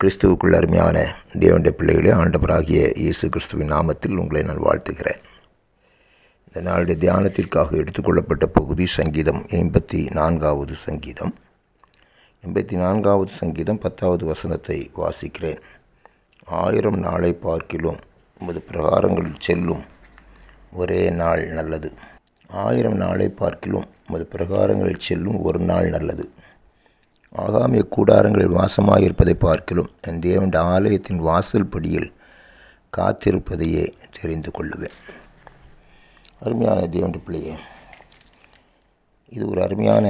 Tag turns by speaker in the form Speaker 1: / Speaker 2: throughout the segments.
Speaker 1: கிறிஸ்துவுக்குள் அருமையான தேவனுடைய பிள்ளைகளே ஆண்டவராகிய இயேசு கிறிஸ்துவின் நாமத்தில் உங்களை நான் வாழ்த்துகிறேன். இந்த நாளுடைய தியானத்திற்காக எடுத்துக்கொள்ளப்பட்ட பகுதி சங்கீதம் எண்பத்தி நான்காவது சங்கீதம். எண்பத்தி நான்காவது சங்கீதம் பத்தாவது வசனத்தை வாசிக்கிறேன். ஆயிரம் நாளை பார்க்கிலும் உமது பிரகாரங்களில் செல்லும் ஒரே நாள் நல்லது. ஆயிரம் நாளை பார்க்கிலும் உமது பிரகாரங்களில் செல்லும் ஒரு நாள் நல்லது. ஆகாமிய கூடாரங்களில் வாசமாயிருப்பதை பார்க்கிறோம். என் தேவனுடைய ஆலயத்தின் வாசல் படியில் காத்திருப்பதையே தெரிந்து கொள்ளுவேன். அருமையான தேவனுடைய பிள்ளையே இது ஒரு அருமையான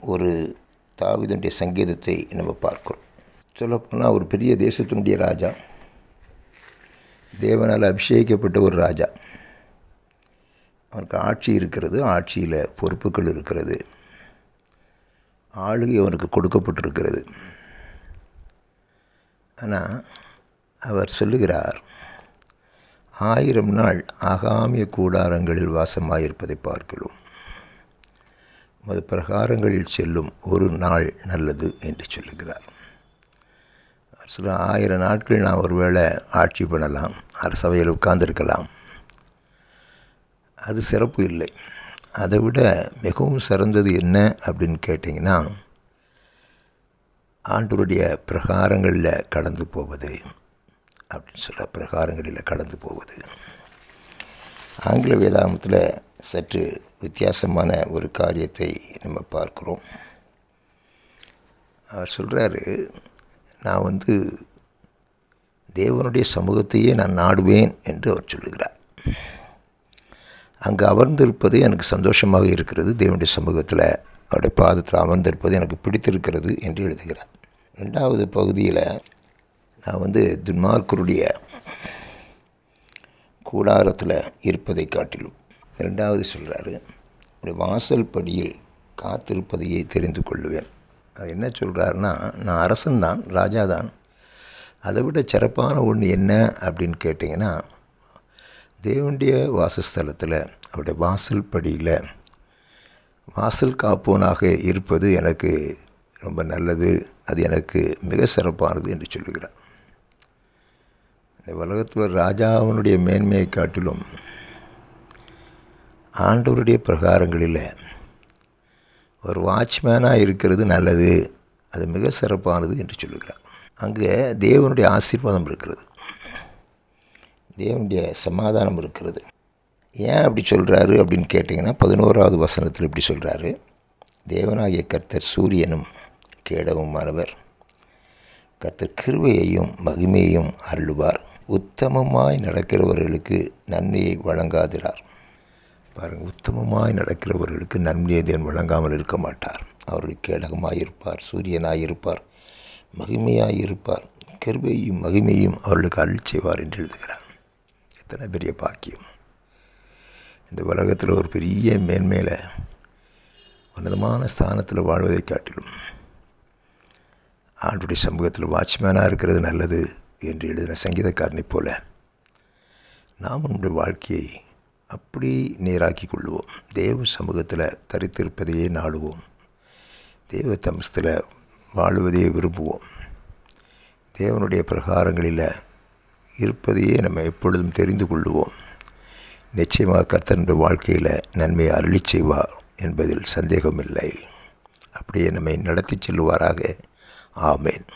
Speaker 1: ஒரு தாவிதனுடைய சங்கீதத்தை நம்ம பார்க்கிறோம். சொல்லப்போனால் ஒரு பெரிய தேசத்தினுடைய ராஜா தேவனால் அபிஷேகிக்கப்பட்ட ஒரு ராஜா. அவனுக்கு ஆட்சி இருக்கிறது ஆட்சியில் பொறுப்புகள் இருக்கிறது. ஆளுகை அவனுக்கு கொடுக்கப்பட்டிருக்கிறது. ஆனால் அவர் சொல்லுகிறார் ஆயிரம் நாள் ஆகாமிய கூடாரங்களில் வாசமாயிருப்பதை பார்க்கிறோம். மது பிரகாரங்களில் செல்லும் ஒரு நாள் நல்லது என்று சொல்லுகிறார். சில ஆயிரம் நாட்கள் நான் ஒருவேளை ஆட்சி பண்ணலாம் அரசவையில் உட்கார்ந்துருக்கலாம். அது சிறப்பு இல்லை. அதை விட மிகவும் சிறந்தது என்ன அப்படின்னு கேட்டிங்கன்னா ஆண்டோருடைய பிரகாரங்களில் கடந்து போவது அப்படின்னு சொல்ல பிரகாரங்களில் கடந்து போவது. ஆங்கில வேதாகமத்தில் சற்று வித்தியாசமான ஒரு காரியத்தை நம்ம பார்க்குறோம். அவர் சொல்கிறாரு நான் வந்து தேவனுடைய சமூகத்தையே நான் நாடுவேன் என்று அவர் சொல்லுகிறார். அங்கே அமர்ந்திருப்பது எனக்கு சந்தோஷமாக இருக்கிறது. தேவனுடைய சமூகத்தில் அவருடைய பாதத்தில் அமர்ந்திருப்பது எனக்கு பிடித்திருக்கிறது என்று எழுதுகிறார். ரெண்டாவது பகுதியில் நான் வந்து துன்மார்க்கருடைய கூடாரத்தில் இருப்பதை காட்டிலும் ரெண்டாவது சொல்கிறாரு வாசல் படியில் காத்திருப்பதையே தெரிந்து கொள்ளுவேன். அது என்ன சொல்கிறாருன்னா நான் அரசன் தான் ராஜா தான் அதை விட சிறப்பான ஒன்று என்ன? அப்படின்னு கேட்டிங்கன்னா தேவனுடைய வாசஸ்தலத்தில் அவருடைய வாசல் படியில் வாசல் காப்போனாக இருப்பது எனக்கு ரொம்ப நல்லது அது எனக்கு மிக சிறப்பானது என்று சொல்லுகிறார். இந்த உலகத்தில் ராஜாவினுடைய மேன்மையை காட்டிலும் ஆண்டவருடைய பிரகாரங்களில் ஒரு வாட்ச்மேனாக இருக்கிறது நல்லது அது மிக சிறப்பானது என்று சொல்லுகிறார். அங்கே தேவனுடைய ஆசீர்வாதம் இருக்கிறது. தேவனுடைய சமாதானம் இருக்கிறது. ஏன் அப்படி சொல்கிறாரு அப்படின்னு கேட்டிங்கன்னா பதினோராவது வசனத்தில் இப்படி சொல்கிறாரு தேவனாகிய கர்த்தர் சூரியனும் கேடவுமானவர் கர்த்தர் கிருவையையும் மகிமையையும் அருளுவார். உத்தமமாய் நடக்கிறவர்களுக்கு நன்மையை வழங்காதிரார். பாருங்கள் உத்தமமாய் நடக்கிறவர்களுக்கு நன்மையை தேவன் வழங்காமல் இருக்க மாட்டார். அவர்கள் கேடகமாக இருப்பார் சூரியனாக இருப்பார் மகிமையாக இருப்பார் கருவையும் மகிமையும் அவர்களுக்கு அருள் செய்வார் என்று எழுதுகிறார். எத்தனை பெரிய பாக்கியம். இந்த உலகத்தில் ஒரு பெரிய மேன்மையில் உன்னதமான ஸ்தானத்தில் வாழ்வதை காட்டிலும் ஆண்டுடைய சமூகத்தில் வாட்ச்மேனாக இருக்கிறது நல்லது என்று எழுதின சங்கீதக்காரனை போல நாம் நம்முடைய வாழ்க்கையை அப்படி நேராக்கி கொள்வோம் தேவ சமூகத்தில் தரித்திருப்பதையே நாடுவோம். தேவ தம்சத்தில் வாழுவதையே விரும்புவோம். தேவனுடைய பிரகாரங்களில் இருப்பதையே நம்ம எப்பொழுதும் தெரிந்து கொள்ளுவோம். நிச்சயமாக கர்த்தனுடைய வாழ்க்கையில் நன்மையை அருளி செய்வார் என்பதில் சந்தேகமில்லை. அப்படியே நம்மை நடத்தி செல்வாராக ஆமேன்.